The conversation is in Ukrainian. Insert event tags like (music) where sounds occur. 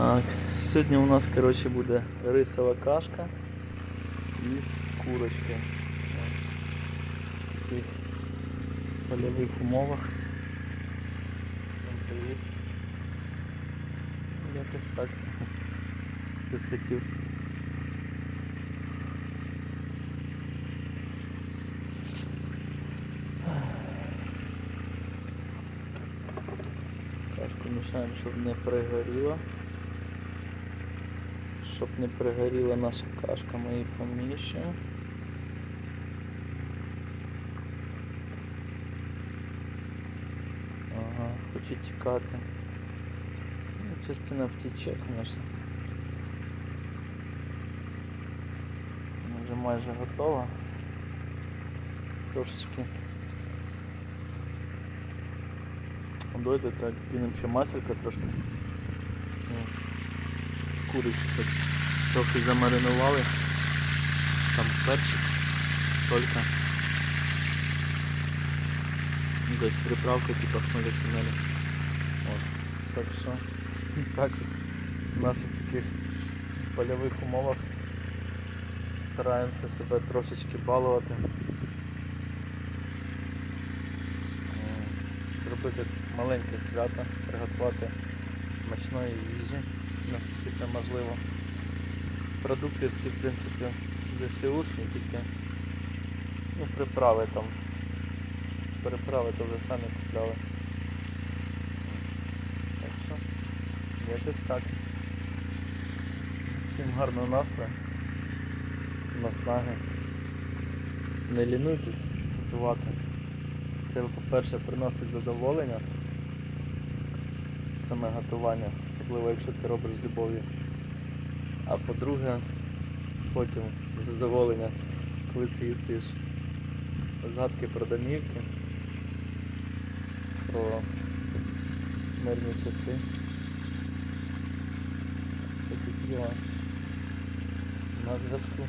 Так, сьогодні у нас коротше, буде рисова кашка із курочки. В таких польових умовах. Привіт. Якось так. (laughs) Хтось хотів. Кашку мішаємо, щоб не пригоріла. Щоб не пригоріла наша кашка, ми її поміщуємо. Ага, хоче тікати. Ну, частина втіче, звісно. Вже майже готова. Трошечки дойде, так кинемо ще маселька трошки. Курочку трохи замаринували. Там перчик, солька. Десь приправка хмеля сімелі. От. Так що (laughs) так в наших таких польових умовах стараємося себе трошечки балувати. М, Зробити маленьке свято, приготувати смачної їжі, наскільки це можливо. Продукти всі, в принципі, ЗСУшні, тільки ну, приправи там. Переправи то вже самі купляли. Так що, якось так. Всім гарного настрою, наснаги. Не лінуйтесь готувати. Це, по-перше, приносить задоволення. Саме готування, особливо якщо це робиш з любов'ю. А по-друге, потім задоволення, коли це їсиш. Згадки про домівки, про мирні часи. Що такі діла? На зв'язку.